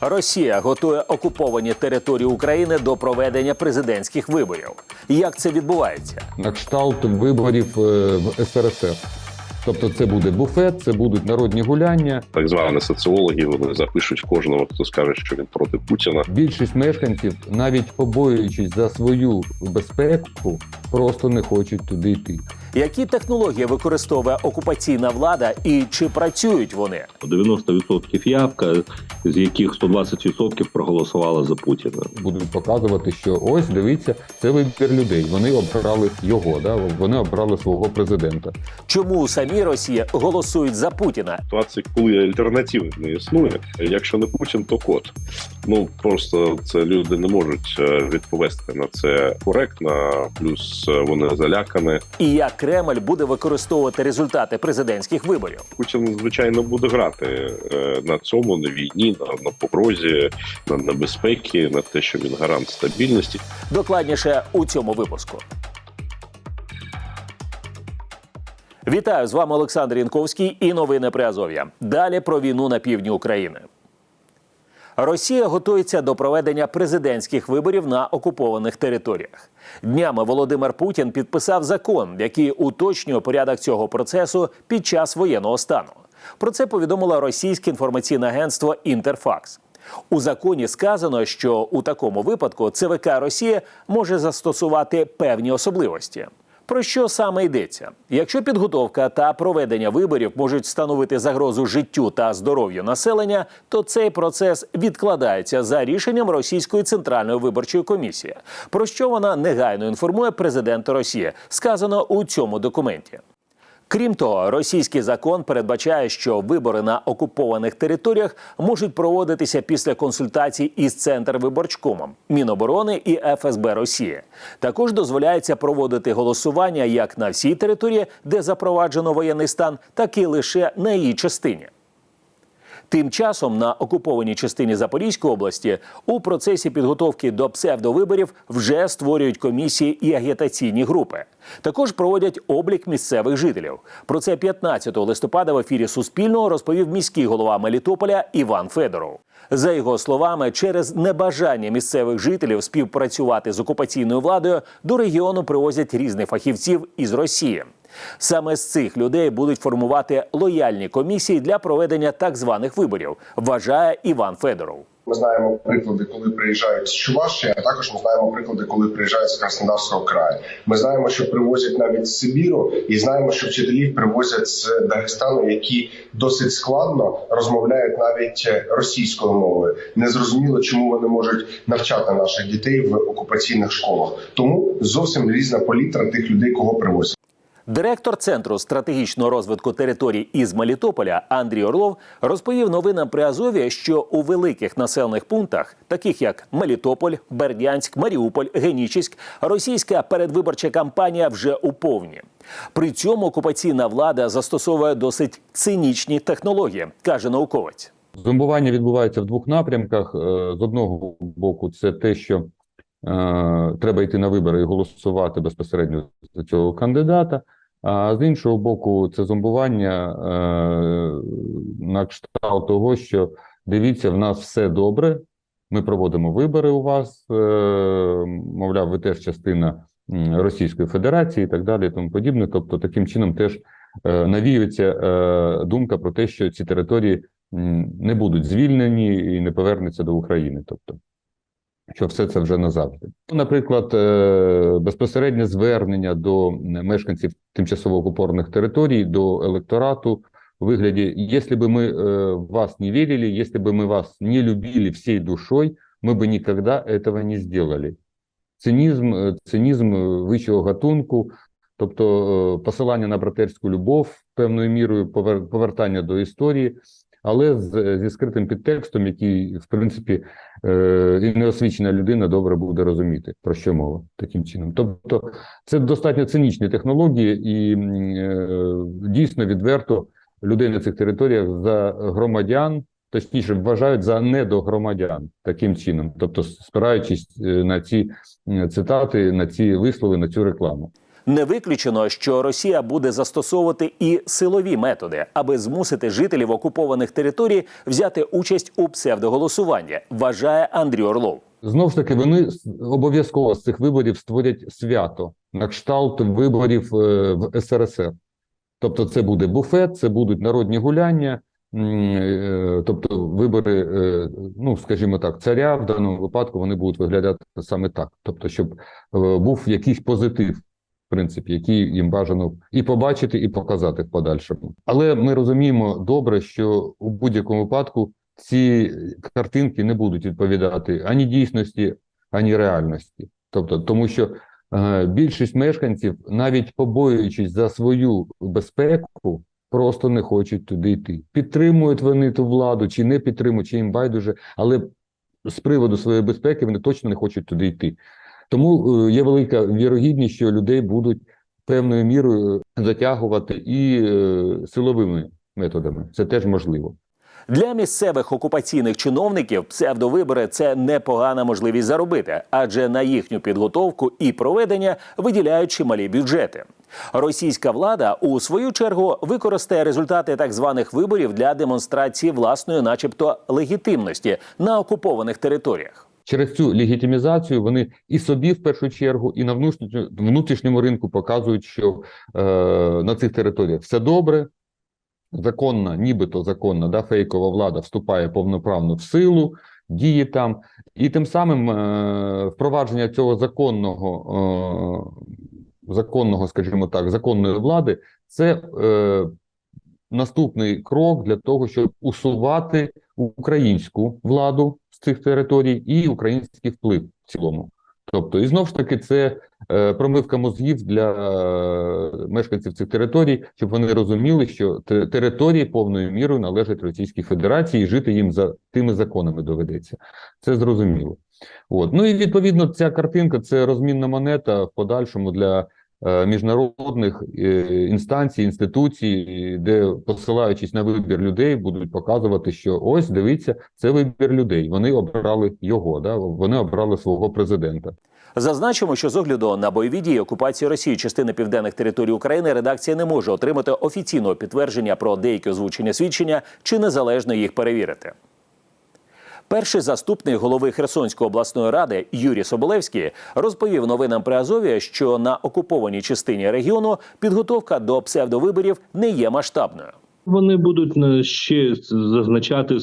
Росія готує окуповані території України до проведення президентських виборів. Як це відбувається? на кшталт виборів е, в СРСР. Тобто, це буде буфет, це будуть народні гуляння. так звані соціологи вони запишуть кожного, хто скаже, що він проти Путіна. Більшість мешканців, навіть побоюючись за свою безпеку, просто не хочуть туди йти. Які технології використовує окупаційна влада і чи працюють вони? 90% явка, з яких 120% проголосували за Путіна. Будуть показувати, що ось дивіться, це вибір людей. Вони обрали його, да вони обрали свого президента. Чому самі Росії голосують за Путіна? Ситуації, коли альтернативи не існує. Якщо не Путін, то кот. Ну просто це люди не можуть е, відповісти на це коректно. Плюс е, вони залякані. І як Кремль буде використовувати результати президентських виборів? Путін звичайно буде грати е, на цьому, на війні, на, на погрозі, на небезпеки, на те, що він гарант стабільності. Докладніше у цьому випуску. Вітаю з вами Олександр Янковський і новини при Азов'я. Далі про війну на півдні України. Росія готується до проведення президентських виборів на окупованих територіях. Днями Володимир Путін підписав закон, який уточнює порядок цього процесу під час воєнного стану. Про це повідомило російське інформаційне агентство Інтерфакс. У законі сказано, що у такому випадку ЦВК Росія може застосувати певні особливості. Про що саме йдеться? Якщо підготовка та проведення виборів можуть становити загрозу життю та здоров'ю населення, то цей процес відкладається за рішенням Російської центральної виборчої комісії, про що вона негайно інформує президента Росії, сказано у цьому документі. Крім того, російський закон передбачає, що вибори на окупованих територіях можуть проводитися після консультацій із Центрвиборчкомом, Міноборони і ФСБ Росії. Також дозволяється проводити голосування як на всій території, де запроваджено воєнний стан, так і лише на її частині. Тим часом на окупованій частині Запорізької області у процесі підготовки до псевдовиборів вже створюють комісії і агітаційні групи. Також проводять облік місцевих жителів. Про це 15 листопада в ефірі Суспільного розповів міський голова Мелітополя Іван Федоров. За його словами, через небажання місцевих жителів співпрацювати з окупаційною владою до регіону привозять різних фахівців із Росії. Саме з цих людей будуть формувати лояльні комісії для проведення так званих виборів, вважає Іван Федоров. Ми знаємо приклади, коли приїжджають з Чувашії, а також ми знаємо приклади, коли приїжджають з Краснодарського краю. Ми знаємо, що привозять навіть з Сибіру, і знаємо, що вчителів привозять з Дагестану, які досить складно розмовляють навіть російською мовою. Незрозуміло, чому вони можуть навчати наших дітей в окупаційних школах. Тому зовсім різна палітра тих людей, кого привозять. Директор центру стратегічного розвитку територій із Мелітополя Андрій Орлов розповів новинам при Азові, що у великих населених пунктах, таких як Мелітополь, Бердянськ, Маріуполь, Генічеськ, російська передвиборча кампанія вже у повні. При цьому окупаційна влада застосовує досить цинічні технології, каже науковець. Зомбування відбувається в двох напрямках. Е, З одного боку, це те, що е, треба йти на вибори і голосувати безпосередньо за цього кандидата. А з іншого боку, це зомбування е, на кшталт того, що дивіться, в нас все добре. Ми проводимо вибори у вас. Е, мовляв, ви теж частина Російської Федерації і так далі, і тому подібне. Тобто, таким чином теж е, навіюється думка про те, що ці території не будуть звільнені і не повернуться до України. Тобто, що все це вже назавжди. Ну, Наприклад, е, безпосереднє звернення до мешканців тимчасово окупованих територій, до електорату у вигляді: якщо б ми е, вас не вірили, якщо б ми вас не любили всією душою, ми б ніколи этого не зробили. Цинізм, е, цинізм вищого гатунку, тобто посилання на братерську любов певною мірою, повертання до історії, але з, зі скритим підтекстом, який, в принципі, е, і неосвічена людина добре буде розуміти, про що мова таким чином. Тобто, це достатньо цинічні технології, і е, дійсно відверто людей на цих територіях за громадян, точніше, вважають за недогромадян таким чином, тобто спираючись е, на ці цитати, на ці вислови, на цю рекламу. Не виключено, що Росія буде застосовувати і силові методи, аби змусити жителів окупованих територій взяти участь у псевдоголосуванні, вважає Андрій Орлов. Знову ж таки, вони обов'язково з цих виборів створять свято на кшталт виборів е, в СРСР. Тобто, це буде буфет, це будуть народні гуляння, е, тобто вибори, е, ну скажімо так, царя в даному випадку вони будуть виглядати саме так. Тобто, щоб був якийсь позитив, в принципі, який їм бажано і побачити, і показати в подальшому. Але ми розуміємо добре, що у будь-якому випадку ці картинки не будуть відповідати ані дійсності, ані реальності. Тобто, тому що е, більшість мешканців, навіть побоюючись за свою безпеку, просто не хочуть туди йти. Підтримують вони ту владу, чи не підтримують, чи їм байдуже, але з приводу своєї безпеки вони точно не хочуть туди йти. Тому е, є велика вірогідність, що людей будуть певною мірою затягувати і е, силовими методами. Це теж можливо. Для місцевих окупаційних чиновників псевдовибори це непогана можливість заробити, адже на їхню підготовку і проведення виділяють чималі бюджети. Російська влада у свою чергу використає результати так званих виборів для демонстрації власної, начебто, легітимності на окупованих територіях. Через цю легітимізацію вони і собі в першу чергу, і на внутрішньому, ринку показують, що е, на цих територіях все добре, законна, нібито законна, да, фейкова влада вступає повноправно в силу, діє там, і тим самим е, впровадження цього законного, е, законного, скажімо так, законної влади, це е, наступний крок для того, щоб усувати українську владу цих територій і український вплив в цілому. Тобто, і знову ж таки, це е, промивка мозгів для е, мешканців цих територій, щоб вони розуміли, що території повною мірою належать Російській Федерації, і жити їм за тими законами доведеться. Це зрозуміло. От. Ну і відповідно, ця картинка це розмінна монета в подальшому для міжнародних е, інстанцій, інституцій, де, посилаючись на вибір людей, будуть показувати, що ось дивіться, це вибір людей. Вони обрали його, да? вони обрали свого президента. Зазначимо, що з огляду на бойові дії окупації Росії частини південних територій України редакція не може отримати офіційного підтвердження про деякі озвучені свідчення чи незалежно їх перевірити. Перший заступник голови Херсонської обласної ради Юрій Соболевський розповів новинам при Азові, що на окупованій частині регіону підготовка до псевдовиборів не є масштабною. Вони будуть е, ще зазначати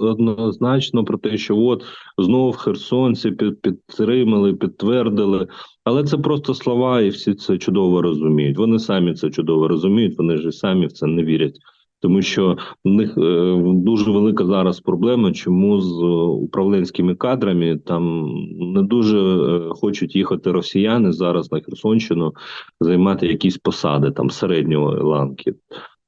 однозначно про те, що от знов херсонці під, підтримали, підтвердили. Але це просто слова, і всі це чудово розуміють. Вони самі це чудово розуміють. Вони ж самі в це не вірять. Тому що в них е, дуже велика зараз проблема, чому з е, управленськими кадрами там не дуже е, хочуть їхати росіяни зараз на Херсонщину займати якісь посади там середньої ланки.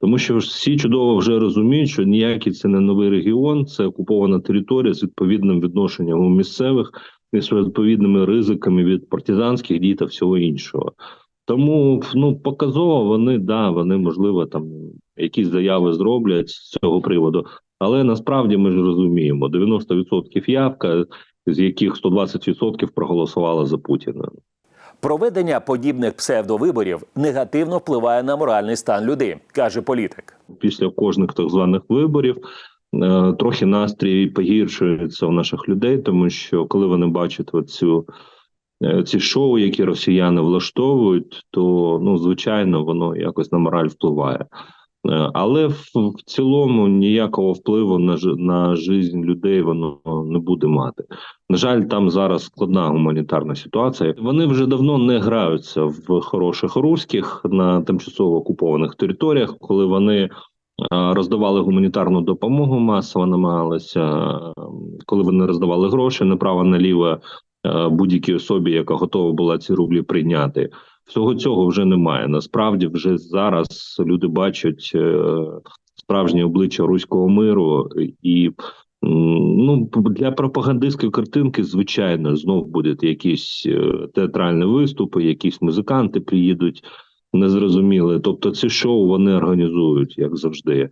Тому що всі чудово вже розуміють, що ніякий це не новий регіон, це окупована територія з відповідним відношенням у місцевих і з відповідними ризиками від партизанських дій та всього іншого. Тому ну показово вони да вони можливо там якісь заяви зроблять з цього приводу, але насправді ми ж розуміємо 90% явка, з яких 120% проголосували за Путіна. Проведення подібних псевдовиборів негативно впливає на моральний стан людей, каже політик. після кожних так званих виборів. е, Трохи настрій погіршується у наших людей, тому що коли вони бачать оцю, е, ці шоу, які росіяни влаштовують, то ну звичайно воно якось на мораль впливає. Е, Але в, в цілому ніякого впливу на на життя людей воно не буде мати. На жаль, там зараз складна гуманітарна ситуація. Вони вже давно не граються в хороших руських на тимчасово окупованих територіях, коли вони роздавали гуманітарну допомогу, масово намагалися, коли вони роздавали гроші направо наліво будь-якій особі, яка готова була ці рублі прийняти. Всього цього вже немає. Насправді, вже зараз люди бачать е, справжнє обличчя руського миру, і ну для пропагандистської картинки, звичайно, знов будуть якісь е, театральні виступи, якісь музиканти приїдуть незрозуміли. Тобто, ці шоу вони організують, як завжди.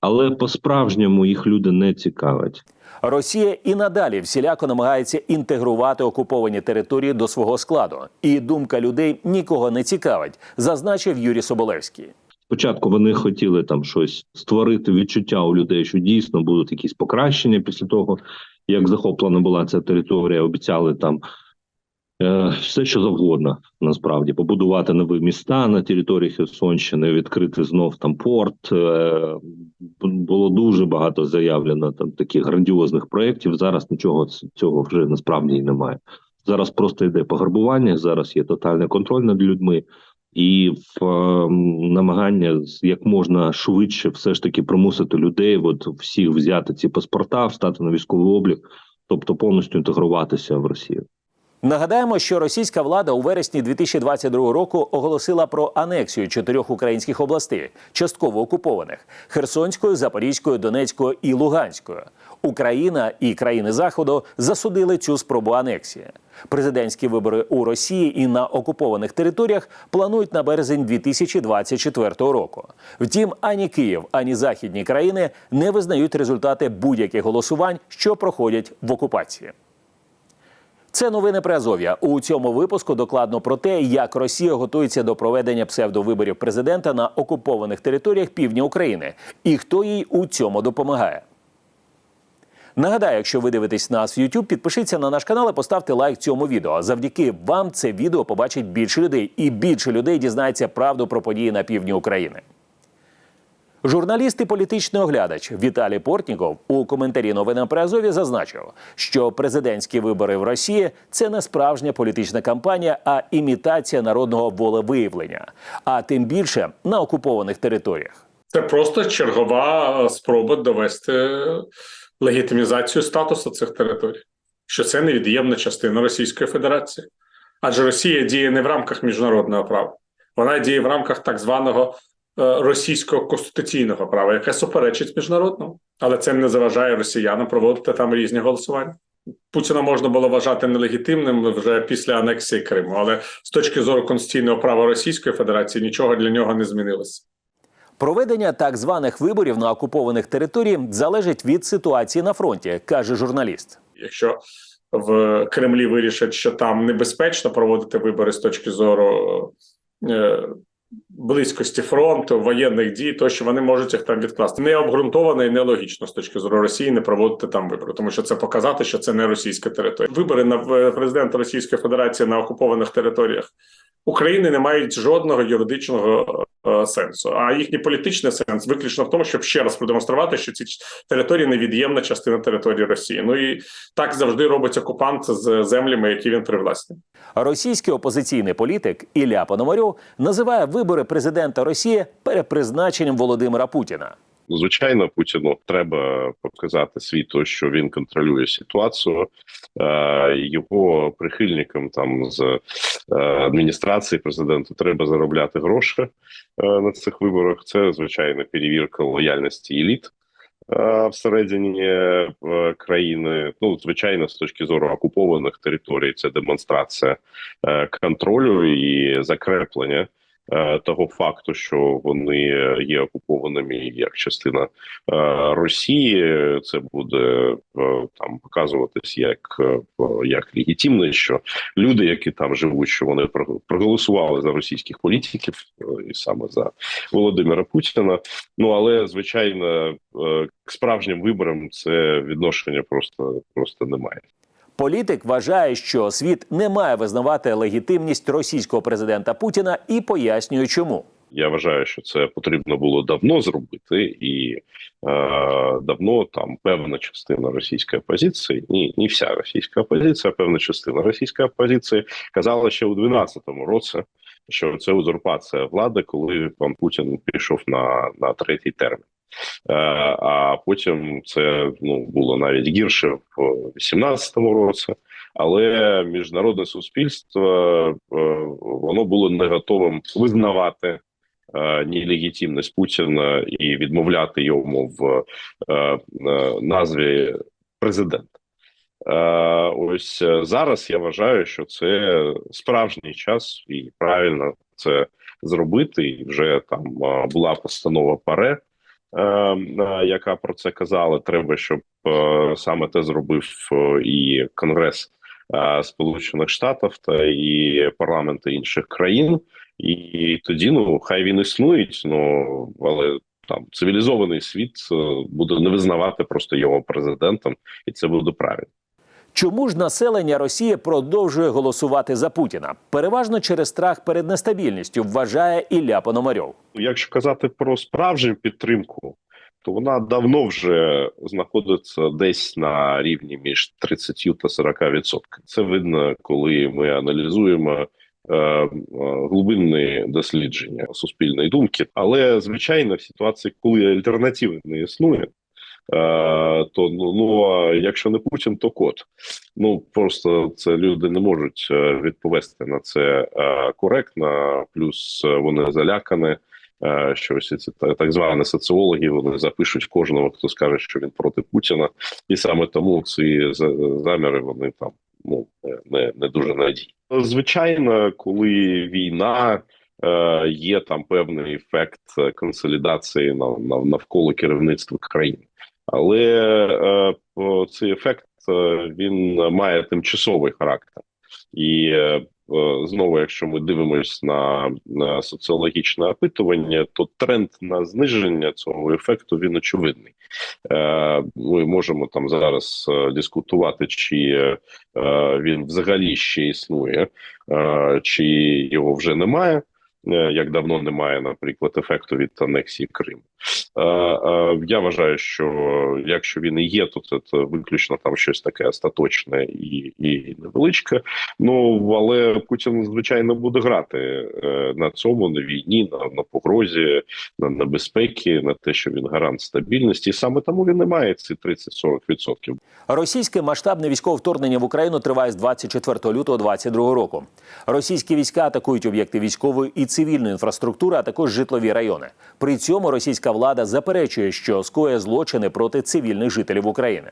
але по-справжньому їх люди не цікавить. Росія і надалі всіляко намагається інтегрувати окуповані території до свого складу, і думка людей нікого не цікавить, зазначив Юрій Соболевський. Спочатку вони хотіли там щось створити відчуття у людей, що дійсно будуть якісь покращення після того, як захоплена була ця територія. Обіцяли там все, що завгодно, насправді побудувати нові міста на території Херсонщини, відкрити знов там порт. Е, було дуже багато заявлено там таких грандіозних проєктів. Зараз нічого цього вже насправді і немає. Зараз просто йде пограбування. Зараз є тотальний контроль над людьми і в е, намагання як можна швидше все ж таки примусити людей, от всіх взяти ці паспорта, встати на військовий облік, тобто повністю інтегруватися в Росію. Нагадаємо, що російська влада у вересні 2022 року оголосила про анексію чотирьох українських областей, частково окупованих Херсонською, Запорізькою, Донецькою і Луганською. Україна і країни Заходу засудили цю спробу анексії. Президентські вибори у Росії і на окупованих територіях планують на березень 2024 року. Втім, ані Київ, ані західні країни не визнають результати будь-яких голосувань, що проходять в окупації. Це новини при Азов'я. У цьому випуску докладно про те, як Росія готується до проведення псевдовиборів президента на окупованих територіях півдня України і хто їй у цьому допомагає. Нагадаю, якщо ви дивитесь нас в YouTube, підпишіться на наш канал і поставте лайк цьому відео. Завдяки вам це відео побачить більше людей, і більше людей дізнається правду про події на півдні України. Журналіст і політичний оглядач Віталій Портніков у коментарі новинам при Азові зазначив, що президентські вибори в Росії це не справжня політична кампанія, а імітація народного волевиявлення, а тим більше на окупованих територіях. Це просто чергова е, спроба довести легітимізацію статусу цих територій, що це невід'ємна частина Російської Федерації. Адже Росія діє не в рамках міжнародного права, вона діє в рамках так званого е, російського конституційного права, яке суперечить міжнародному, але це не заважає росіянам проводити там різні голосування. Путіна можна було вважати нелегітимним вже після анексії Криму, але з точки зору конституційного права Російської Федерації нічого для нього не змінилося. Проведення так званих виборів на окупованих територіях залежить від ситуації на фронті, каже журналіст. Якщо в Кремлі вирішать, що там небезпечно проводити вибори з точки зору е, близькості фронту, воєнних дій, то що вони можуть їх там відкласти. Не обґрунтовано і нелогічно з точки зору Росії не проводити там вибори, тому що це показати, що це не російська територія. Вибори на е, президента Російської Федерації на окупованих територіях України не мають жодного юридичного е, сенсу. А їхній політичний сенс виключно в тому, щоб ще раз продемонструвати, що ці території невід'ємна частина території Росії. Ну і так завжди робить окупант з землями, які він привласнив. Російський опозиційний політик Ілля Пономарьов називає вибори президента Росії перепризначенням Володимира Путіна. Звичайно, Путіну треба показати світу, що він контролює ситуацію. Е, Його прихильникам там з е, адміністрації президента треба заробляти гроші е, на цих виборах. Це звичайно перевірка лояльності еліт. Всередині країни, ну звичайно, з точки зору окупованих територій, це демонстрація контролю і закреплення того факту, що вони є окупованими як частина е, Росії. Це буде е, там показуватись як, е, як легітимно, що люди, які там живуть, що вони про- проголосували за російських політиків е, і саме за Володимира Путіна. Ну але звичайно, е, справжнім виборам це відношення просто просто немає. Політик вважає, що світ не має визнавати легітимність російського президента Путіна і пояснює, чому. Я вважаю, що це потрібно було давно зробити, і е, давно там певна частина російської опозиції, ні, не вся російська опозиція, а певна частина російської опозиції казала ще у 12-му році, що це узурпація влади, коли пан Путін пішов на, на третій термін. Е, а потім це ну було навіть гірше в 18-му році. Але міжнародне суспільство е, воно було не готовим визнавати е, нелегітимність Путіна і відмовляти йому в назві президента. Ось зараз я вважаю, що це справжній час і правильно це зробити. І вже там була постанова ПАРЕ яка про це казала. Треба, щоб е, саме те зробив е, і Конгрес е, Сполучених Штатів та і парламенти інших країн. І тоді ну хай він існує, ну але там цивілізований світ е, буде не визнавати просто його президентом, і це буде правильно. Чому ж населення Росії продовжує голосувати за Путіна? Переважно через страх перед нестабільністю, вважає Ілля Пономарьов. Якщо казати про справжню підтримку, то вона давно вже знаходиться десь на рівні між 30 та 40 відсотками. Це видно, коли ми аналізуємо е, е, глибинні дослідження суспільної думки. Але звичайно, в ситуації, коли альтернативи не існує. Е, То ну, ну а якщо не Путін, то кот. Ну просто це люди не можуть е, відповісти на це е, коректно. Плюс вони залякані. Що ось ці так звані соціологи вони запишуть кожного, хто скаже, що він проти Путіна, і саме тому ці за- заміри вони там ну не- не, дуже надійні. Звичайно, коли війна. Є там певний ефект консолідації нав- нав- навколо керівництва країни, але е, цей ефект е, він має тимчасовий характер, і е, знову, якщо ми дивимося на, на соціологічне опитування, то тренд на зниження цього ефекту він очевидний. Ми можемо там зараз дискутувати, чи він взагалі ще існує, чи його вже немає. Е, Як давно немає, наприклад, ефекту від анексії Криму. Е, е, Я вважаю, що якщо він і є, то це, виключно там щось таке остаточне і, і невеличке. Ну але Путін звичайно буде грати на цьому на війні, на, на погрозі, на небезпеки, на те, що він гарант стабільності, і саме тому він не має ці 30-40%. Російське масштабне військове вторгнення в Україну триває з 24 лютого 2022 року. Російські війська атакують об'єкти військової і цивільної інфраструктури, а також житлові райони. При цьому російська влада заперечує, що скоює злочини проти цивільних жителів України.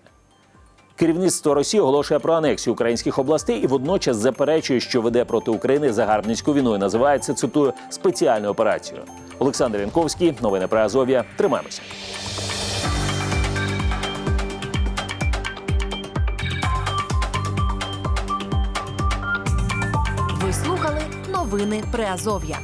Керівництво Росії оголошує про анексію українських областей і водночас заперечує, що веде проти України загарбницьку війну і називається цитую спеціальну операцію. Олександр Янковський, новини про Азов'я. Тримаємося. Ви слухали новини Приазов'я.